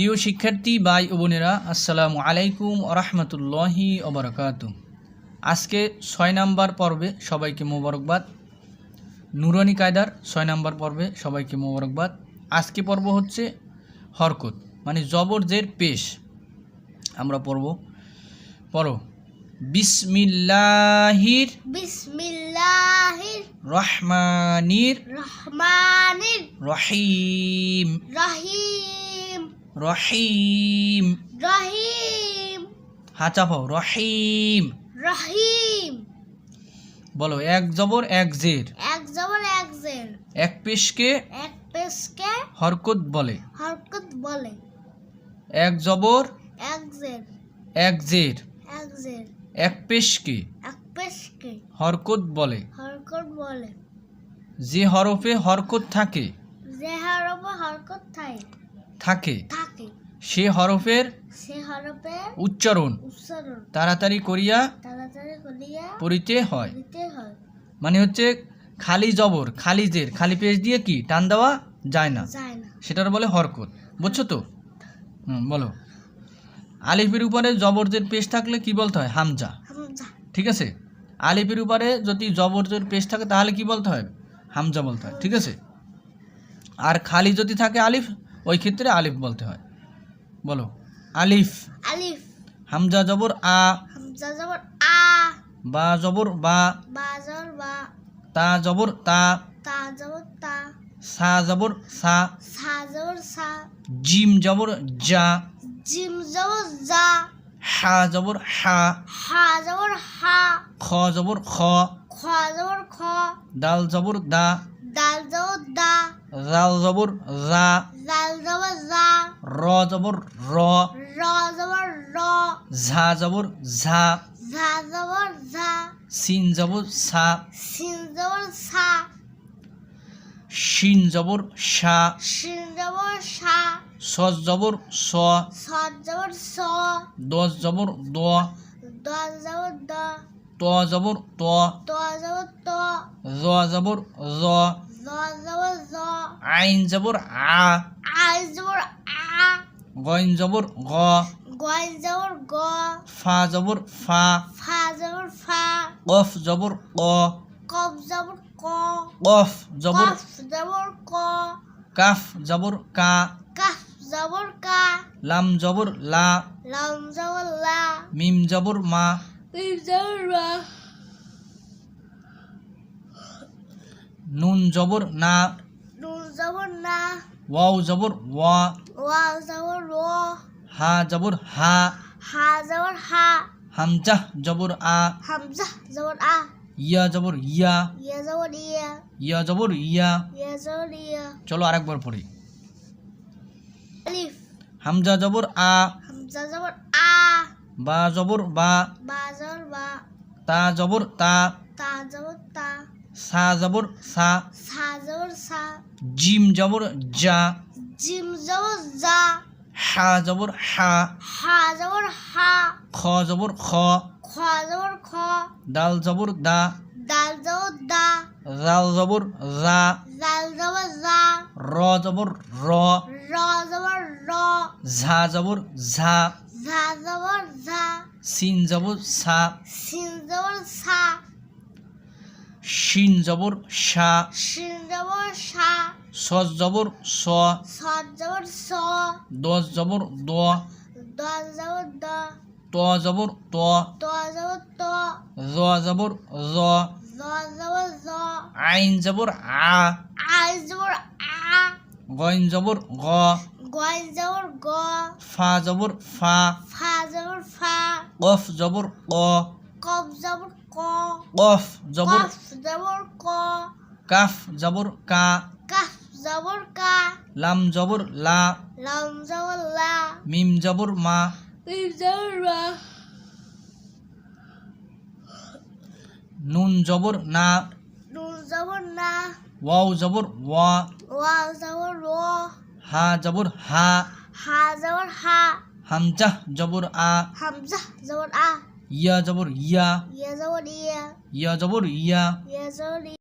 প্রিয় শিক্ষার্থী ভাই ও বোনেরা আসসালামু আলাইকুম রহমতুল্লাহি ওবরাকাতু আজকে ছয় নাম্বার পর্বে সবাইকে মোবারকবাদ। নুরানি কায়দার ছয় নাম্বার পর্বে সবাইকে মোবারকবাদ। আজকে পর্ব হচ্ছে হরকত মানে জবর জের পেশ। আমরা পড়ব পড়ো। বিসমিল্লাহির বিসমিল্লাহির রহমানির রহমানির রহিম। রহিম। রহিম। রহিম। হা চাপাও রহিম। রহিম। বলো এক জবর এক জের। এক জবর এক জের। এক পেশকে এক পেশকে হরকত বলে। হরকত বলে। এক জবর এক জের। এক জের। এক জের। এক পেশকে এক পেশকে হরকত বলে। হরকত বলে। যে হরফে হরকত থাকে যে হরফে হরকত থাকে। থাকে। থাকে। সে হরফের সে উচ্চারণ উচ্চারণ। তাড়াতাড়ি করিয়া তাড়াতাড়ি করিয়া পড়িতে হয়। হয়। মানে হচ্ছে খালি জবর খালি জের খালি পেজ দিয়ে কি টান দেওয়া যায় না। সেটার বলে হরকত। বুঝছ তো? হুম বলো। আলিফের উপরে জবরজের পেশ থাকলে কি বলতে হয়? হামজা। হামজা। ঠিক আছে? আলিফের উপরে যদি জবরজের পেশ থাকে তাহলে কি বলতে হয়? হামজা বলতে হয়। ঠিক আছে? আর খালি যদি থাকে আলিফ ওই ক্ষেত্রে আলিফ বলতে হয়। বলো। আলিফ। আলিফ। হামজা জবর আ। হামজা জবর আ। বা জবর বা। বা জবর বা। তা জবর তা। তা জবর তা। সা জবর সা। সা জবর সা। জিম জবর যা জিম জবর যা হা জবর হা। হা জবর হা। খ জবর খ। খ জবর খ। দাল জবর দা। দাল জবর দা। জাল জবর রা জাল জবর জা। র জবর র। র জবর র। ঝা জবর ঝা। ঝা জবর ঝা। সিন জবর সা। সিন জবর সা। শিন জবর শা সিন জবর সা। সজ জবর স। সদ জবর স। দশ জবর দ। দ জবর দ। ত জবর ত। ত জবর ত। জ জবর জ। জ জবর জ। আইন জবর আ। আই জবর আ। গইন জবর গ। গয় জবর গ। ফা জবর ফা। ফা জবর ফা। কফ জবর ক। কফ জবর ক। কফ জবর জবর ক। কাফ জবর কা। কাফ জবর কা। লাম জবর লা। লাম জবর লা। মিম জবর মা। মিম জবর রা নুন জবর না। না ওয়াও জবর ওয়া ওয়া জবর র হা জবর হা হা জবর হা হামজা জবর আ হামজা জবর আ ইয়া জবর ইয়া ইয়া জবর ইয়া ইয়া জবর ইয়া ইয়া জবর ইয়া চলো আরেকবার পড়ি। আলিফ হামজা জবর আ হামজা জবর আ বা জবর বা বা জবর বা তা জবর তা তা জবর তা সা জবর সা। সা জবর সা। জিম জবর যা জিম জবর যা হা জবর হা। হা জবর হা। খ জবর খ। খ জবর খ। দাল জবর দা। দাল জবর দা। জাল জবর রা। জাল জবর জা র জবর র। র জবর র। ঝা জবর ঝা। ঝা জবর ঝা। সিন জবর সা। সিন জবর সা। শিন জবর সা সিন জবর সা সজ জবর স। সদ জবর স। দশ জবর দ। দ জবর দ। ত জবর ত। ত জবর ত। জ জবর জ জ জবর জ আইন জবর আ। আই জবর আ। গইন জবর গ। গয় জবর গ। ফা জবর ফা। ফা জবর ফা। কফ জবর ক। কফ জবর ক। কফ জবর কফ জবর ক। কাফ জবর কা। কাফ জবর কা। লাম জবর লা। লাম জবর লা। মিম জবর মা। মিম জবর রা নুন জবর না। নুন জবর না। ওয়াও জবর ওয়া। ওয়া জবর র হা জবর হা। হা জবর হা। হামজা জবর আ। হামজা জবর আ। ইয়া জবর ইয়া ইয়া জবর ইয়া ইয়া জবর ইয়া ইয়া জবর